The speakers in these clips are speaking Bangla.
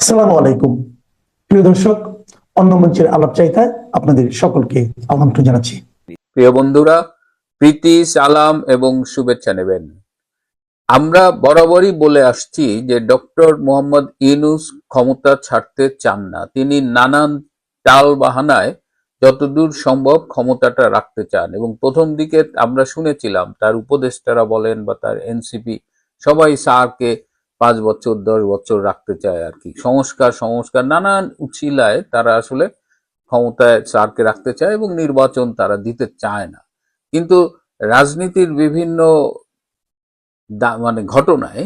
আসসালামু আলাইকুম। প্রিয় দর্শক, অন্য মঞ্চের আলাপ চাইতায় আপনাদের সকলকে আমন্ত্রণ জানাচ্ছি। প্রিয় বন্ধুরা, প্রীতি, সালাম এবং শুভেচ্ছা নেবেন। আমরা বরাবরই বলে আসছি যে ডক্টর মোহাম্মদ ইউনুস ক্ষমতা ছাড়তে চান না। তিনি নানান টাল বাহানায় যতদূর সম্ভব ক্ষমতাটা রাখতে চান এবং প্রথম দিকে আমরা শুনেছিলাম, তার উপদেষ্টারা বলেন বা তার এনসিপি সবাই স্যারকে পাঁচ বছর, দশ বছর রাখতে চায় আর কি। সংস্কার সংস্কার, নানান উচিলায় তারা আসলে ক্ষমতায় স্যারকে রাখতে চায় এবং নির্বাচন তারা দিতে চায় না। কিন্তু রাজনীতির বিভিন্ন মানে ঘটনায়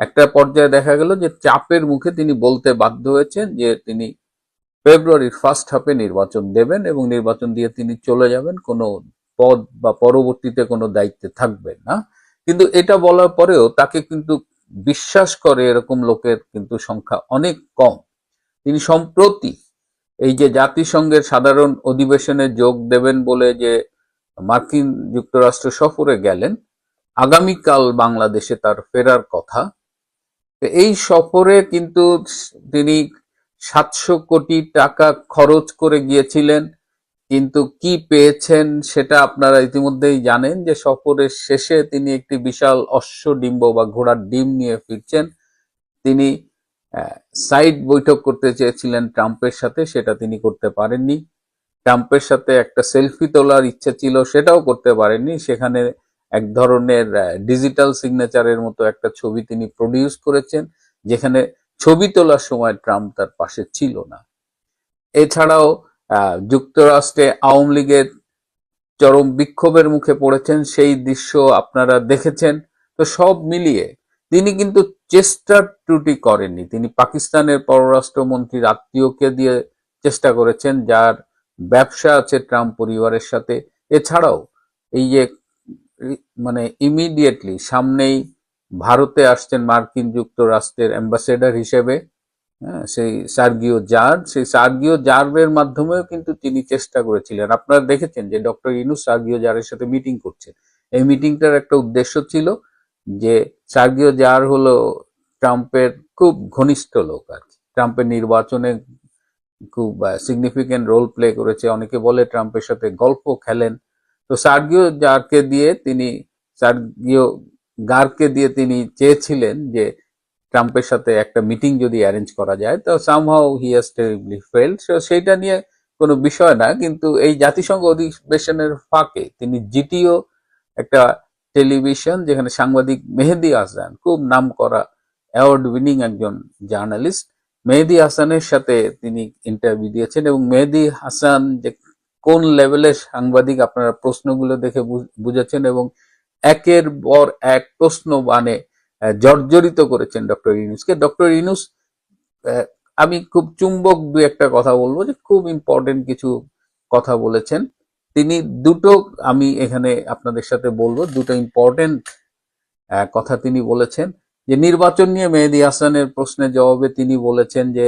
একটা পর্যায়ে দেখা গেল যে চাপের মুখে তিনি বলতে বাধ্য হয়েছেন যে তিনি ফেব্রুয়ারির ফার্স্ট হাফে নির্বাচন দেবেন এবং নির্বাচন দিয়ে তিনি চলে যাবেন। কোনো পদ বা পরবর্তীতে কোনো দায়িত্বে থাকবেন না। কিন্তু এটা বলার পরেও তাকে কিন্তু বিশ্বাস করে এরকম লোকের কিন্তু সংখ্যা অনেক কম। তিনি সম্প্রতি এই যে জাতিসংঘের সাধারণ অধিবেশনে যোগ দেবেন বলে যে মার্কিন যুক্তরাষ্ট্র সফরে গেলেন, আগামীকাল বাংলাদেশে তার ফেরার কথা। এই সফরে কিন্তু তিনি সাতশো কোটি টাকা খরচ করে গিয়েছিলেন। কিন্তু কি পেয়েছেন সেটা আপনারা ইতিমধ্যেই জানেন যে সফরের শেষে তিনি একটি বিশাল অশ্ব ডিম্ব বা ঘোড়ার ডিম নিয়ে ফিরছেন। তিনি সাইড বৈঠক করতে চেয়েছিলেন ট্রাম্পের সাথে, সেটা তিনি করতে পারেননি। ট্রাম্পের সাথে একটা সেলফি তোলার ইচ্ছা ছিল, সেটাও করতে পারেননি। সেখানে এক ধরনের ডিজিটাল সিগনেচারের মতো একটা ছবি তিনি প্রডিউস করেছেন, যেখানে ছবি তোলার সময় ট্রাম্প তার পাশে ছিল না। এছাড়াও যুক্তরাষ্ট্রে আওয়ামী লীগের চরম বিক্ষোভের মুখে পড়েছেন, সেই দৃশ্য আপনারা দেখেছেন। তো সব মিলিয়ে তিনি কিন্তু চেষ্টা ত্রুটি করেননি। তিনি পাকিস্তানের পররাষ্ট্রমন্ত্রীর আত্মীয়কে দিয়ে চেষ্টা করেছেন, যার ব্যবসা আছে ট্রাম্প পরিবারের সাথে। এছাড়াও এই যে মানে ইমিডিয়েটলি সামনেই ভারতে আসছেন মার্কিন যুক্তরাষ্ট্রের অ্যাম্বাসেডর হিসেবে। সেই সার্গিও জার, সেই সার্গিও জার্ভের মাধ্যমেও কিন্তু তিনি চেষ্টা করেছিলেন। আপনারা দেখেছেন যে ডক্টর ইনুস সার্গিও জারের সাথে মিটিং করছেন। এই মিটিংটার একটা উদ্দেশ্য ছিল যে সার্গিও জার হলো ট্রাম্পের খুব ঘনিষ্ঠ লোক আর কি। ট্রাম্পের নির্বাচনে খুব সিগনিফিকেন্ট রোল প্লে করেছে। অনেকে বলে ট্রাম্পের সাথে গল্প খেলেন। তো সার্গিও জারকে দিয়ে তিনি সার্গিও গারকে দিয়ে তিনি চেয়েছিলেন যে ট্রাম্পের সাথে একটা মিটিং যদি অ্যারেঞ্জ করা যায়, তো somehow he has terribly failed সেইটা নিয়ে কোনো বিষয় না, কিন্তু এই জাতিসংঘ অধিবেশনের ফাঁকে তিনি জিটিও একটা টেলিভিশন যেখানে সাংবাদিক মেহেদি হাসান, খুব নাম করা অ্যাওয়ার্ড উইনিং একজন জার্নালিস্ট মেহেদি হাসানের সাথে তিনি ইন্টারভিউ দিয়েছেন এবং মেহেদি হাসান যে কোন লেভেলের সাংবাদিক আপনারা প্রশ্নগুলো দেখে বুঝেছেন এবং একের পর এক প্রশ্ন মানে জর্জরিত করেছেন ডক্টর ইনুসকে ডক্টর ইনুস আমি খুব চুম্বক দু একটা কথা বলব যে খুব ইম্পর্টেন্ট কিছু কথা বলেছেন। তিনি দুটো, আমি এখানে আপনাদের সাথে বলব, দুটো ইম্পর্টেন্ট কথা তিনি বলেছেন। যে নির্বাচন নিয়ে মেহেদি হাসানের প্রশ্নের জবাবে তিনি বলেছেন যে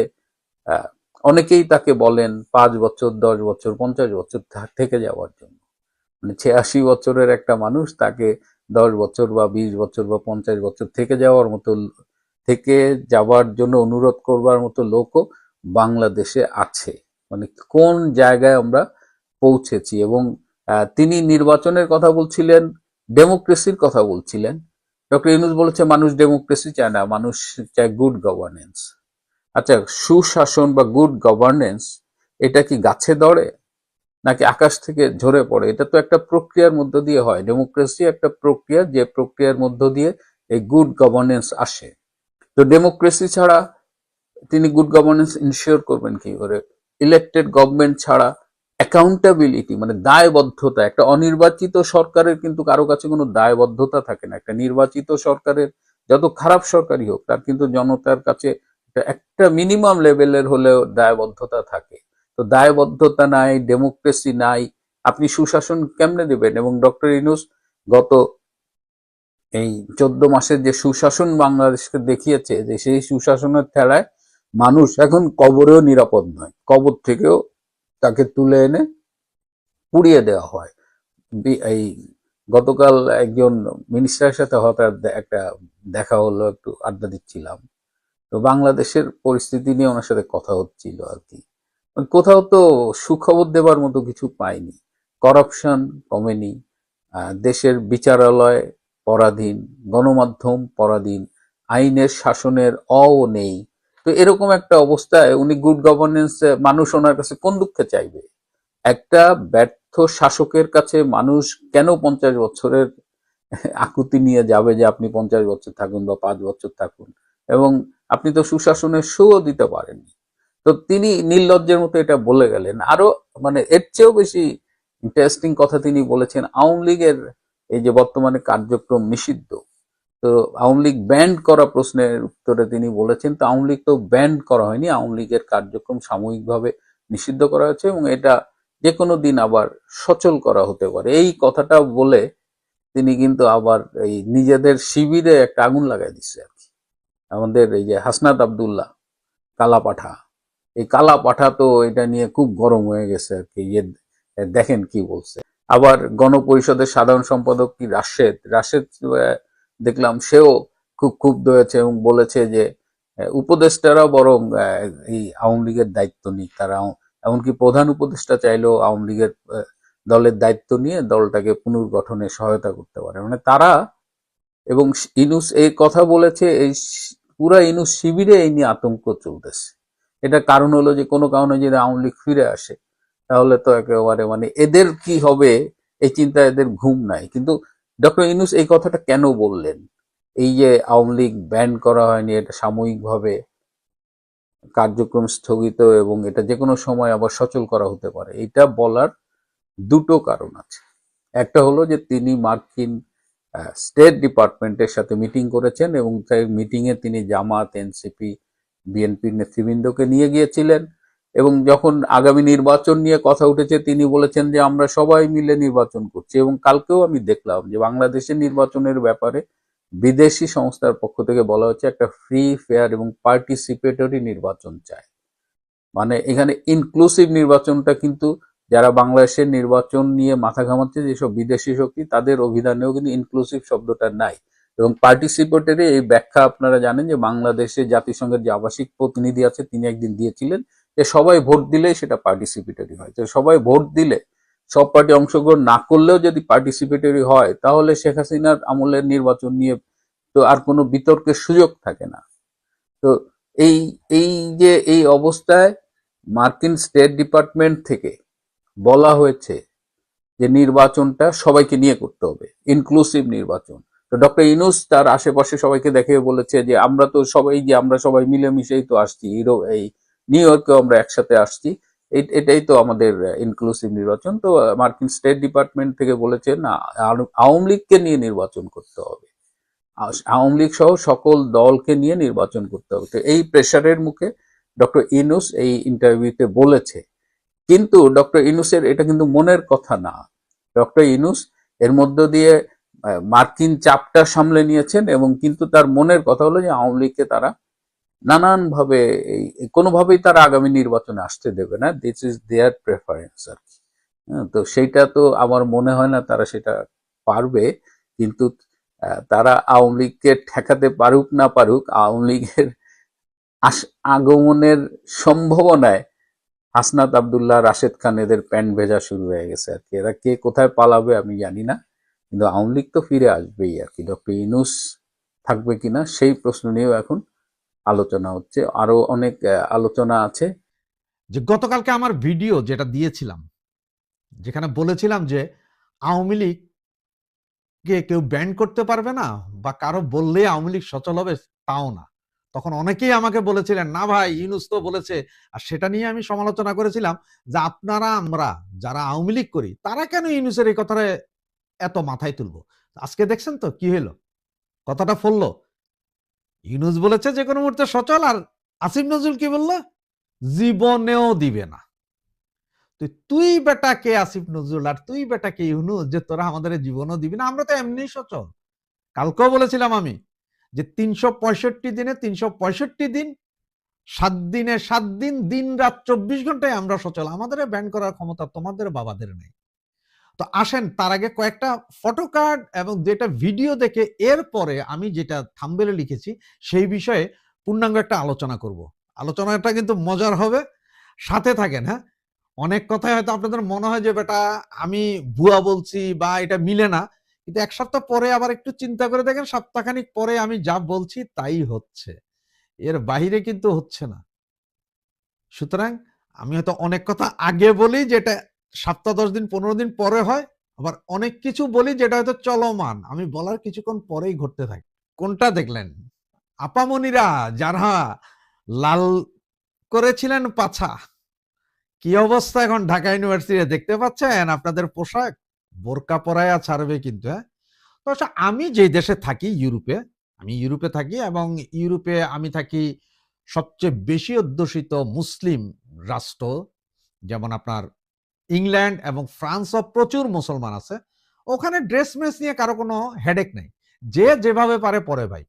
অনেকেই তাকে বলেন পাঁচ বছর, দশ বছর, পঞ্চাশ বছর থেকে যাওয়ার জন্য। মানে ছিয়াশি বছরের একটা মানুষ তাকে দশ বছর বা বিশ বছর বা পঞ্চাশ বছর থেকে যাওয়ার মতো থেকে যাওয়ার জন্য অনুরোধ করবার মতো লোকও বাংলাদেশে আছে। মানে কোন জায়গায় আমরা পৌঁছেছি এবং তিনি নির্বাচনের কথা বলছিলেন, ডেমোক্রেসির কথা বলছিলেন। ডক্টর ইউনুস বলেছে, মানুষ ডেমোক্রেসি চায় না, মানুষ চায় গুড গভর্নেন্স। আচ্ছা সুশাসন বা গুড গভর্নেন্স, এটা কি গাছে ধরে? নাকি আকাশ থেকে ঝরে পড়ে? এটা তো একটা প্রক্রিয়ার মধ্য দিয়ে হয়। ডেমোক্রেসি একটা প্রক্রিয়া, যে প্রক্রিয়ার মধ্য দিয়ে এই গুড গভর্নেন্স আসে। তো ডেমোক্রেসি ছাড়া তিনি গুড গভর্নেন্স ইনশিওর করবেন কি করে? ইলেক্টেড গভর্নমেন্ট ছাড়া অ্যাকাউন্টেবিলিটি মানে দায়বদ্ধতা, একটা অনির্বাচিত সরকারের কিন্তু কারও কাছে কোনো দায়বদ্ধতা থাকে না। একটা নির্বাচিত সরকারের যত খারাপ সরকারই হোক, তার কিন্তু জনতার কাছে একটা- মিনিমাম লেভেলের হলেও দায়বদ্ধতা থাকে। তো দায়বদ্ধতা নাই ডেমোক্রেসি নাই। আপনি সুশাসন কেমনে দেবেন? এবং ডক্টর ইনুস গত এই চোদ্দ মাসের যে সুশাসন বাংলাদেশকে দেখিয়েছে, যে সেই সুশাসনের ঠেলায় মানুষ এখন কবরেও নিরাপদ নয়। কবর থেকেও তাকে তুলে এনে পুড়িয়ে দেওয়া হয়। এই গতকাল একজন মিনিস্টারের সাথে হঠাৎ একটা দেখা হলো, একটু আড্ডা দিচ্ছিলাম। তো বাংলাদেশের পরিস্থিতি নিয়ে ওনার সাথে কথা হচ্ছিল আর কি। কোথাও তো সুখবর দেবার মতো কিছু পাইনি। করাপশন কমেনি। দেশের বিচারালয় পরাধীন, গণমাধ্যম পরাধীন, আইনের শাসনের অও নেই। তো এরকম একটা অবস্থায় উনি গুড গভর্নেন্স মানুষ ওনার কাছে কোন দুঃখে চাইবে? একটা ব্যর্থ শাসকের কাছে মানুষ কেন পঞ্চাশ বছরের আকুতি নিয়ে যাবে যে আপনি পঞ্চাশ বছর থাকুন বা পাঁচ বছর থাকুন? এবং আপনি তো সুশাসনের সুও দিতে পারেননি। তো তিনি নির্লজ্জের মতো এটা বলে গেলেন। আরও মানে এর চেয়েও বেশি ইন্টারেস্টিং কথা তিনি বলেছেন, আওয়ামী লীগের এই যে বর্তমানে কার্যক্রম নিষিদ্ধ। তো আওয়ামী লীগ ব্যান্ড করা প্রশ্নের উত্তরে তিনি বলেছেন, তো আওয়ামী লীগ তো ব্যান্ড করা হয়নি, আওয়ামী লীগের কার্যক্রম সাময়িকভাবে নিষিদ্ধ করা হয়েছে এবং এটা যে কোনো দিন আবার সচল করা হতে পারে। এই কথাটা বলে তিনি কিন্তু আবার এই নিজেদের শিবিরে একটা আগুন লাগাই দিচ্ছে আর কি। আমাদের এই যে হাসনাত আবদুল্লাহ কালা পাঠা এই কালা পাঠা তো এটা নিয়ে খুব গরম হয়ে গেছে আর কি। ইয়ে দেখেন কি বলছে। আবার গণপরিষদের সাধারণ সম্পাদক কি? রাশেদ। রাশেদ দেখলাম সেও খুব ক্ষুব্ধ হয়েছে এবং বলেছে যে উপদেষ্টারা বরং এই আওয়ামী লীগের দায়িত্ব নিক। তারা এমনকি প্রধান উপদেষ্টা চাইলেও আওয়ামী লীগের দলের দায়িত্ব নিয়ে দলটাকে পুনর্গঠনে সহায়তা করতে পারে। মানে তারা এবং ইনুস এই কথা বলেছে, এই পুরা ইনুস শিবিরে এই নিয়ে আতঙ্ক চলতেছে। এটা কারণ হলো যে কোনো কারণে যদি আওয়ামী লীগ ফিরে আসে, তাহলে তো একেবারে মানে এদের কি হবে, এই চিন্তা এদের ঘুম নাই। কিন্তু ডক্টর ইনুস এই কথাটা কেন বললেন? এই যে আওয়ামী লীগ ব্যান করা হয়নি, এটা সাময়িকভাবে কার্যক্রম স্থগিত এবং এটা যে কোনো সময় আবার সচল করা হতে পারে এটা বলার দুটো কারণ আছে। একটা হলো যে তিনি মার্কিন স্টেট ডিপার্টমেন্টের সাথে মিটিং করেছেন এবং সেই মিটিংয়ে তিনি জামাত, এনসিপি বিএনপির নেতৃবৃন্দকে নিয়ে গিয়েছিলেন এবং যখন আগামী নির্বাচন নিয়ে কথা উঠেছে, তিনি বলেছেন যে আমরা সবাই মিলে নির্বাচন করছি এবং কালকেও আমি দেখলাম যে বাংলাদেশের নির্বাচনের ব্যাপারে বিদেশি সংস্থার পক্ষ থেকে বলা হচ্ছে একটা ফ্রি ফেয়ার এবং পার্টিসিপেটরি নির্বাচন চায় মানে এখানে ইনক্লুসিভ নির্বাচনটা কিন্তু যারা বাংলাদেশের নির্বাচন নিয়ে মাথা ঘামাচ্ছে, যেসব বিদেশি শক্তি, তাদের অভিধানেও কিন্তু ইনক্লুসিভ শব্দটা নাই। এবং পার্টিসিপেটরি এই ব্যাখ্যা আপনারা জানেন যে বাংলাদেশে জাতিসংঘের যে আবাসিক প্রতিনিধি আছে, তিনি একদিন দিয়েছিলেন যে সবাই ভোট দিলেই সেটা পার্টিসিপেটরি হয়। তো সবাই ভোট দিলে, সব পার্টি অংশগ্রহণ না করলেও যদি পার্টিসিপেটরি হয়, তাহলে শেখ হাসিনার আমলের নির্বাচন নিয়ে তো আর কোনো বিতর্কের সুযোগ থাকে না। তো এই এই যে এই অবস্থায় মার্কিন স্টেট ডিপার্টমেন্ট থেকে বলা হয়েছে যে নির্বাচনটা সবাইকে নিয়ে করতে হবে ইনক্লুসিভ নির্বাচন। তো ডক্টর ইনুস তার আশেপাশে সবাইকে দেখে বলেছে যে, আমরা তো সবাই যে আমরা সবাই মিলেমিশেই তো আসছি। ইউরো, এই নিউ ইয়র্কেও আমরা একসাথে আসছি। এটাই তো আমাদের ইনক্লুসিভ নির্বাচন। তো মার্কিন স্টেট ডিপার্টমেন্ট থেকে বলেছে, না আওয়ামী লীগকে নিয়ে নির্বাচন করতে হবে। আওয়ামী লীগ সহ সকল দলকে নিয়ে নির্বাচন করতে হবে। তো এই প্রেশারের মুখে ডক্টর ইনুস এই ইন্টারভিউতে বলেছে। কিন্তু ডক্টর ইনুসের এটা কিন্তু মনের কথা না। ডক্টর ইনুস এর মধ্য দিয়ে মার্কিন চাপটা সামলে নিয়েছেন এবং কিন্তু তার মনের কথা হলো যে আওয়ামী লীগকে তারা নানানভাবে এই কোনোভাবেই তারা আগামী নির্বাচনে আসতে দেবে না। দিস ইজ দেয়ার প্রেফারেন্স আর কি। হ্যাঁ, তো সেইটা তো আমার মনে হয় না তারা সেটা পারবে কিন্তু তারা আওয়ামী লীগকে ঠেকাতে পারুক না পারুক আওয়ামী লীগের আগমনের সম্ভাবনায় হাসনাত আবদুল্লাহ রাশেদ খান এদের প্যান্ট ভেজা শুরু হয়ে গেছে আর কি। এরা কে কোথায় পালাবে আমি জানি না। কিন্তু আওয়ামী লীগ তো ফিরে আসবেই আর কি। ডক্টর ইনুস থাকবে কিনা সেই প্রশ্ন নিয়েও এখন আলোচনা হচ্ছে। আরও অনেক আলোচনা আছে। যে গতকালকে আমার ভিডিও যেটা দিয়েছিলাম, যেখানে বলেছিলাম যে আওয়ামী লীগ কে কেউ ব্যান করতে পারবে না বা কারও বললে আওয়ামী লীগ সচল হবে তাও না। তখন অনেকেই আমাকে বলেছিলেন, না ভাই, ইউনুস তো বলেছে। আর সেটা নিয়ে আমি সমালোচনা করেছিলাম যে আপনারা, আমরা যারা আওয়ামী লীগ করি, তারা কেন ইউনুসের এই কথাটা এত মাথায় তুলবো। আজকে দেখছেন তো কি হলো কথাটা ফললো। ইউনুস বলেছে যে কোনো মুহূর্তে সচল, আর আসিফ নজরুল কি বলল? জীবনেও দিবে না। তুই তুই বেটা কে আসিফ নজরুল আর তুই বেটা কে ইউনুস, যে তোরা আমাদের জীবনও দিবি না, আমরা তো এমনি সচল। কালকেও বলেছিলাম আমি যে তিনশো পঁয়ষট্টি দিনে তিনশো পঁয়ষট্টি দিন, সাত দিনে সাত দিন দিন রাত চব্বিশ ঘন্টায় আমরা সচল। আমাদের ব্যান করার ক্ষমতা তোমাদের বাবাদের নেই। তো আসেন, তার আগে কয়েকটা ফটো কার্ড এবং যেটা ভিডিও দেখে এরপরে আমি যেটা থাম্বেলে লিখেছি, সেই বিষয়ে পূর্ণাঙ্গ একটা আলোচনা করব। আলোচনাটা কিন্তু মজার হবে। সাথে থাকেন হ্যাঁ? অনেক কথাই হয়তো আপনাদের মনে হয় যে, বেটা, আমি ভুয়া বলছি বা এটা মিলে না। কিন্তু এক সপ্তাহ পরে আবার একটু চিন্তা করে দেখেন, সপ্তাহখানিক পরে আমি যা বলছি তাই হচ্ছে। এর বাইরে কিন্তু হচ্ছে না। সুতরাং আমি হয়তো অনেক কথা আগে বলি, যেটা সপ্তাহ দশ দিন, পনেরো দিন পরে হয়, আবার অনেক কিছু বলি যেটা হয়তো চলমান। আমি বলার কিছুক্ষণ পরেই ঘটতে থাকে। কোনটা দেখলেন? আপামনিরা যারা লাল করেছিলেন পাছা। কি অবস্থা এখন ঢাকা ইউনিভার্সিটি দেখতে পাচ্ছেন? আপনাদের পোশাক বোরকা পরায়া ছাড়বে কিন্তু হ্যাঁ? তো আমি যে দেশে থাকি, ইউরোপে, আমি ইউরোপে থাকি এবং ইউরোপে আমি থাকি সবচেয়ে বেশি অধ্যুষিত মুসলিম রাষ্ট্র, যেমন আপনার ইংল্যান্ড এবং ফ্রান্সও প্রচুর মুসলমান আছে। ওখানে ড্রেস মেস নিয়ে কারও কোনো হেডেক নেই। যে যেভাবে পারে, পরে ভাই।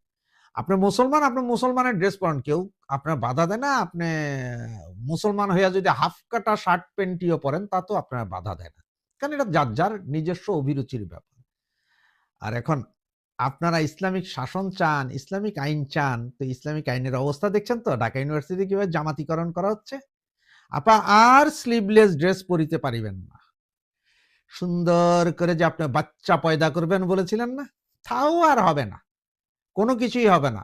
আপনি মুসলমান, আপনি মুসলমানের ড্রেস পরেন। কেউ আপনার বাধা দেয় না, আপনি মুসলমান হইয়া যদি হাফ কাটা শার্ট প্যান্টিও পরেন, তা তো আপনার বাধা দেয় না। কারণ এটা যার যার নিজস্ব অভিরুচির ব্যাপার। আর এখন আপনারা ইসলামিক শাসন চান, ইসলামিক আইন চান, তো ইসলামিক আইনের অবস্থা দেখছেন তো? ঢাকা ইউনিভার্সিটি কীভাবে জামাতিকরণ করা হচ্ছে? আপা আর স্লিভলেস ড্রেস পরিতে পারিবেন না। সুন্দর করে যে আপনি বাচ্চা পয়দা করবেন বলেছিলেন না, তাও আর হবে না। কোনো কিছুই হবে না।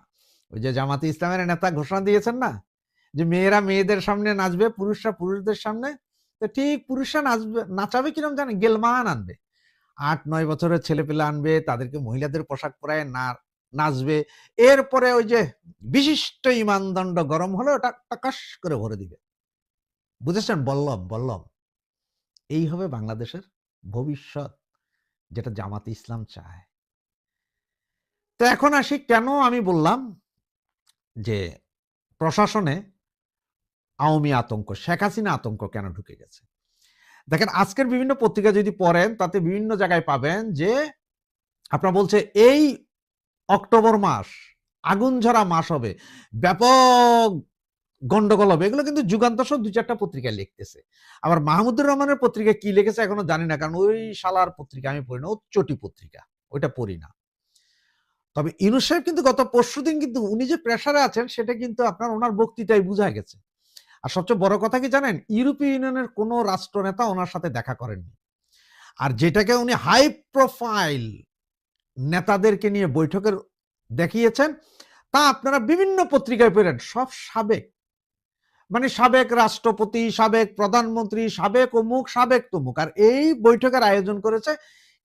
ওই যে জামাতি ইসলামের নেতা ঘোষণা দিয়েছেন না, যে মেয়েরা মেয়েদের সামনে নাচবে, পুরুষরা পুরুষদের সামনে, তো ঠিক পুরুষরা নাচবে, নাচাবে কিরম জানেন গেলমান আনবে। আট নয় বছরের ছেলে পেলে আনবে, তাদেরকে মহিলাদের পোশাক পরায় না, নাচবে। এরপরে ওই যে বিশিষ্ট ইমানদণ্ড গরম হলে ওটা টাকাস করে ভরে দিবে। বুঝেছেন? বল্লম বল্লম এই হবে বাংলাদেশের ভবিষ্যৎ, যেটা জামাতে ইসলাম চায়। তো এখন আসি কেন আমি বললাম যে, প্রশাসনে আওয়ামী আতঙ্ক, শেখ হাসিনা আতঙ্ক কেন ঢুকে গেছে? দেখেন, আজকের বিভিন্ন পত্রিকা যদি পড়েন, তাতে বিভিন্ন জায়গায় পাবেন যে, আপনার বলছে, এই অক্টোবর মাস, আগুন ঝরা মাস হবে, ব্যাপক গন্ডগোল হবে। এগুলো কিন্তু যুগান্তর সহ দুই চারটা পত্রিকায় লিখতেছে। আবার মাহমুদুর রহমানের পত্রিকা কি লিখেছে এখনও জানি না, কারণ ওই শালার পত্রিকা আমি পড়ি না, ও চটি পত্রিকা, ওইটা পড়ি না। তবে ইউনুস সাহেব কিন্তু গত পরশু দিন কিন্তু উনি যে প্রেসারে আছেন, সেটা কিন্তু আপনার ওনার বক্তৃতায় বোঝা গেছে। আর সবচেয়ে বড় কথা কি জানেন? ইউরোপীয় ইউনিয়নের কোনো রাষ্ট্রনেতা ওনার সাথে দেখা করেননি। আর যেটাকে উনি হাই প্রোফাইল নেতাদেরকে নিয়ে বৈঠকের দেখিয়েছেন, তা আপনারা বিভিন্ন পত্রিকায় পেলেন সব সাবেক মানে সাবেক রাষ্ট্রপতি, সাবেক প্রধানমন্ত্রী, সাবেক অমুক, সাবেক তমুক। আর এই বৈঠকের আয়োজন করেছে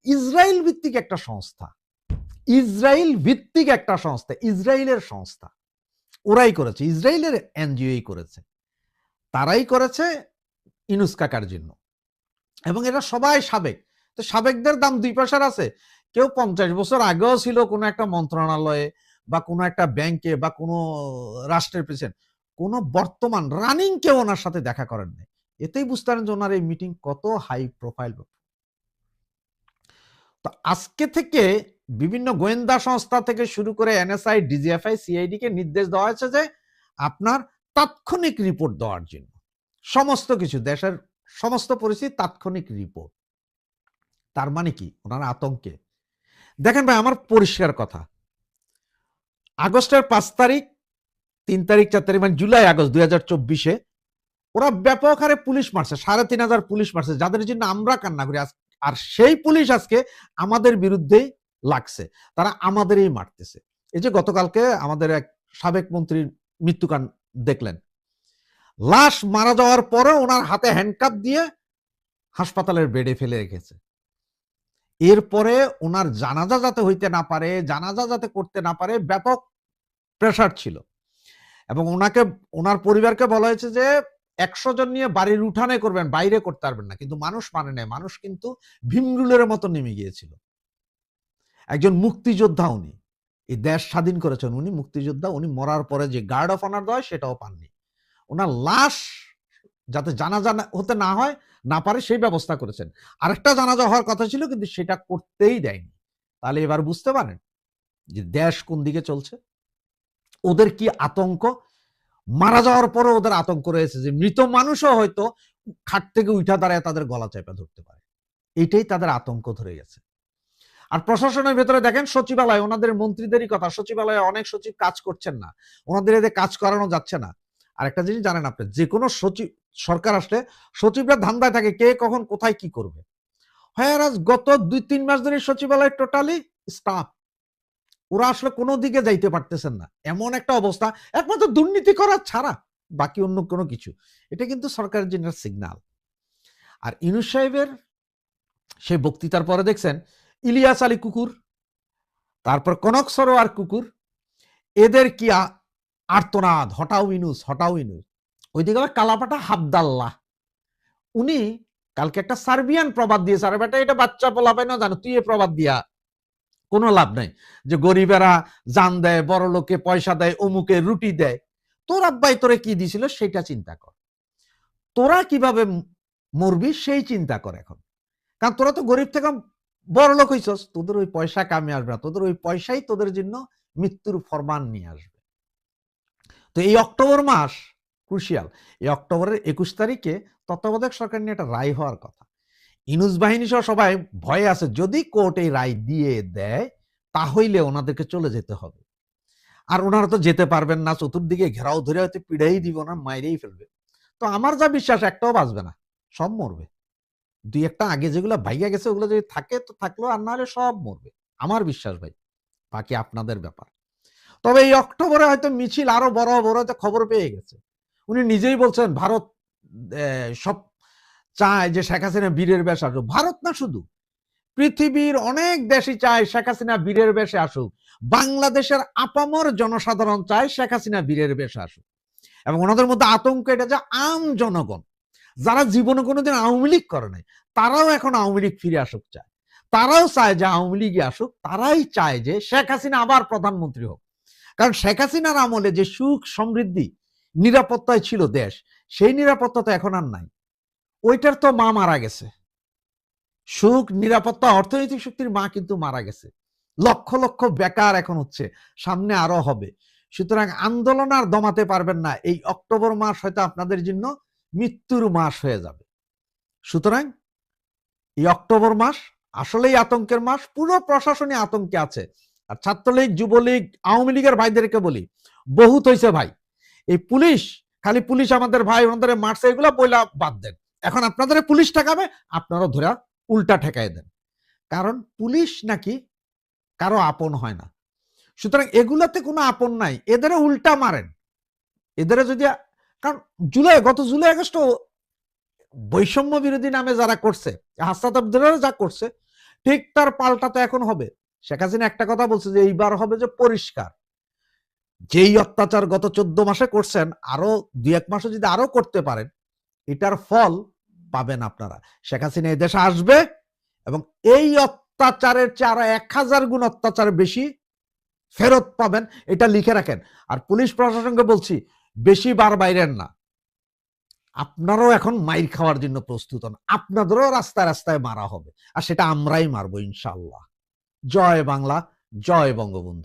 ইসরায়েল ভিত্তিক একটা সংস্থা। ইসরায়েল ভিত্তিক একটা সংস্থা, ইসরায়েলের সংস্থা। ওরাই করেছে, ইসরায়েলের এনজিওই করেছে। তারাই করেছে ইনুস কাকার জন্য এবং এটা সবাই সাবেক। তো সাবেকদের দাম দুই পয়সার আছে। কেউ পঞ্চাশ বছর আগেও ছিল কোনো একটা মন্ত্রণালয়ে বা কোনো একটা ব্যাংকে বা কোনো রাষ্ট্রের প্রেসিডেন্ট কোনো বর্তমান রানিং কেউ ওনার সাথে দেখা করেন নাই। এতেই বুঝতে পারেন যে ওনার এই মিটিং কত হাই প্রোফাইল তো আজকে থেকে বিভিন্ন গোয়েন্দা সংস্থা থেকে শুরু করে এনএসআই ডিজিএফআই সিআইডি কে নির্দেশ দেওয়া হয়েছে যে আপনার তাৎক্ষণিক রিপোর্ট দেওয়ার জন্য। সমস্ত কিছু, দেশের সমস্ত পরিস্থিতি তাৎক্ষণিক রিপোর্ট তার মানে কি? ওনার আতঙ্কে। দেখেন ভাই, আমার পরিষ্কার কথা। আগস্টের পাঁচ তারিখ তিন তারিখ, চার তারিখ মানে জুলাই, আগস্ট দুই হাজার চব্বিশে ওরা ব্যাপক হারে পুলিশ মারছে, সাড়ে তিন হাজার পুলিশ মারছে, যাদের জন্য আমরা কান্না করি। আর সেই পুলিশ আজকে আমাদের বিরুদ্ধেই লাগছে, তারা আমাদেরই মারতেছে। এই যে গতকালকে আমাদের এক সাবেক মন্ত্রীর মৃত্যুকাণ্ড দেখলেন। লাশ মারা যাওয়ার পরে ওনার হাতে হ্যান্ডকাপ দিয়ে হাসপাতালের বেডে ফেলে রেখেছে। এরপরে ওনার জানাজা যাতে হইতে না পারে, জানাজা যাতে করতে না পারে, ব্যাপক প্রেশার ছিল। এবং ওনাকে, ওনার পরিবারকে বলা হয়েছে যে, একশো জন নিয়ে বাড়ির উঠানে করবেন, বাইরে করতে পারবেন না। কিন্তু মানুষ মানে নেই। মানুষ কিন্তু ভীমরুলের মতো নেমে গিয়েছিল। একজন মুক্তিযোদ্ধা উনি। এই দেশ স্বাধীন করেছেন উনি, মুক্তিযোদ্ধা। উনি মরার পরে যে গার্ড অফ অনার দেয়, সেটাও পাননি। ওনার লাশ যাতে জানাজা হতে না হয়, না পারে, সেই ব্যবস্থা করেছেন। আরেকটা জানাজা হওয়ার কথা ছিল, কিন্তু সেটা করতেই দেয়নি। তাহলে এবার বুঝতে পারেন যে দেশ কোন দিকে চলছে। ওদের কি আতঙ্ক? মারা যাওয়ার পরে ওদের আতঙ্ক রয়েছে যে মৃত মানুষও হয়তো খাট থেকে উঠা দাঁড়ায় তাদের গলা চেপে ধরতে পারে। এটাই তাদের আতঙ্ক ধরে গেছে। আর প্রশাসনের ভেতরে দেখেন, সচিবালয়, ওনাদের মন্ত্রীদেরই কথা। সচিবালয়ে অনেক সচিব কাজ করছেন না। ওনাদের এদের কাজ করানো যাচ্ছে না। আর একটা জিনিস জানেন আপনি, যে কোনো সচিব সরকার আসলে সচিবরা ধান্দায় থাকে কে কখন কোথায় কি করবে। হ্যাঁ গত দুই তিন মাস ধরে সচিবালয় টোটালি স্টাফ ওরা আসলে কোনো দিকে যাইতে পারতেছেন না। এমন একটা অবস্থা, একমাত্র দুর্নীতি করা ছাড়া বাকি অন্য কোনো কিছু। এটা কিন্তু সরকারের জন্য সিগনাল আর ইনুস সাহেবের সেই বক্তৃতার পরে দেখছেন, ইলিয়াস আলী কুকুর, তারপর কনক সরোয়ার কুকুর, এদের কি আর্তনাদ? হটাও ইনুস হটাও ইনুস। ওইদিকে আবার কালাপাটা হাবদাল্লাহ। উনি কালকে একটা সার্বিয়ান প্রবাদ দিয়েছে। আর বেটা, এটা বাচ্চা পোলাপে না জানো? তুই এ প্রবাদ দিয়া। কোনো লাভ নাই। যে গরিবেরা জান দেয় বড় লোকে পয়সা দেয়, অমুকে রুটি দেয়। তোর আব্বাই তোরে কি দিছিল সেটা চিন্তা কর। তোরা কীভাবে মরবি সেই চিন্তা কর এখন। কারণ তোরা তো গরিব থেকে বড় লোক হইছস। তোদের ওই পয়সা কামে আসবে না। তোদের ওই পয়সাই তোদের জন্য মৃত্যুর ফরমান নিয়ে আসবে। তো এই অক্টোবর মাস ক্রুশিয়াল এই অক্টোবরের একুশ তারিখে তত্ত্বাবধায়ক সরকার নিয়ে একটা রায় হওয়ার কথা। ইনুস বাহিনী সহ সবাই ভয়ে আছে, যদি কোর্ট এই রায় দিয়ে দেয় তাহলে ওনাদেরকে চলে যেতে হবে। আর ওনারা তো যেতে পারবেন না, চতুর্দিকে ঘেরাও ধরে হয়তো পিড়াই দিব না, মাইরেই ফেলবে। তো আমার যা বিশ্বাস, একটাও বাঁচবে না, সব মরবে। দুই একটা আগে যেগুলো ভাইয়া গেছে, ওগুলো যদি থাকে, তো থাকল, আর না হলে সব মরবে। আমার বিশ্বাস ভাই, বাকি আপনাদের ব্যাপার। তবে এই অক্টোবরে হয়তো মিছিল আরও বড় বড় খবর পেয়ে গেছে। উনি নিজেই বলছেন, ভারত সব চায় যে শেখ হাসিনা বীরের বেশ আসুক। ভারত না শুধু। পৃথিবীর অনেক দেশই চায় শেখ হাসিনা বীরের বেশে আসুক। বাংলাদেশের আপামর জনসাধারণ চায় শেখ হাসিনা বীরের বেশে আসুক। এবং ওনাদের মধ্যে আতঙ্ক এটা যে আম জনগণ। যারা জীবনে কোনোদিন আওয়ামী লীগ করে নাই, তারাও এখন আওয়ামী লীগ ফিরে আসুক চায়। তারাও চায় যে আওয়ামী লীগে আসুক। তারাই চায় যে শেখ হাসিনা আবার প্রধানমন্ত্রী হোক। কারণ শেখ হাসিনার আমলে যে সুখ সমৃদ্ধি, নিরাপত্তায় ছিল দেশ, সেই নিরাপত্তা তো এখন আর নাই। ওইটার তো মা মারা গেছে। সুখ, নিরাপত্তা, অর্থনৈতিক শক্তির মা কিন্তু মারা গেছে। লক্ষ লক্ষ বেকার এখন হচ্ছে, সামনে আরও হবে। সুতরাং আন্দোলন আর দমাতে পারবেন না। এই অক্টোবর মাস হয়তো আপনাদের জন্য মৃত্যুর মাস হয়ে যাবে। সুতরাং এই অক্টোবর মাস আসলেই আতঙ্কের মাস, পুরো প্রশাসনে আতঙ্কে আছে। আর ছাত্রলীগ, যুবলীগ, আওয়ামী লীগের ভাইদেরকে বলি, বহুত হয়েছে ভাই। এই পুলিশ, খালি পুলিশ আমাদের ভাই ওনাদের মারছে, এগুলো বইলা বাদ দেন। এখন আপনাদের পুলিশ ঠেকাবে, আপনারা ধরে উল্টা ঠেকাই দেন। কারণ পুলিশ নাকি কারও আপন হয় না। সুতরাং এগুলাতে কোনো আপন নাই। এদের উল্টা মারেন। এদের যদি কারণ জুলাই, গত জুলাই, আগস্ট বৈষম্য বিরোধী নামে যারা করছে হাসনাত আবদুল্লাহ যা করছে, ঠিক তার পাল্টা তো এখন হবে। শেখ হাসিনা একটা কথা বলছে যে, এইবার হবে যে পরিষ্কার। যেই অত্যাচার গত চোদ্দ মাসে করছেন, আরও দুই এক মাসে যদি আরও করতে পারেন, এটার ফল পাবেন আপনারা। শেখ হাসিনা এই দেশে আসবে এবং এই অত্যাচারের চেয়ে আরও এক হাজার গুণ অত্যাচার বেশি ফেরত পাবেন, এটা লিখে রাখেন। আর পুলিশ প্রশাসনকে বলছি, বেশি বার বাইরেন না। আপনারও এখন মাইর খাওয়ার জন্য প্রস্তুত হন। আপনাদেরও রাস্তায় রাস্তায় মারা হবে। আর সেটা আমরাই মারবো ইনশাল্লাহ জয় বাংলা, জয় বঙ্গবন্ধু।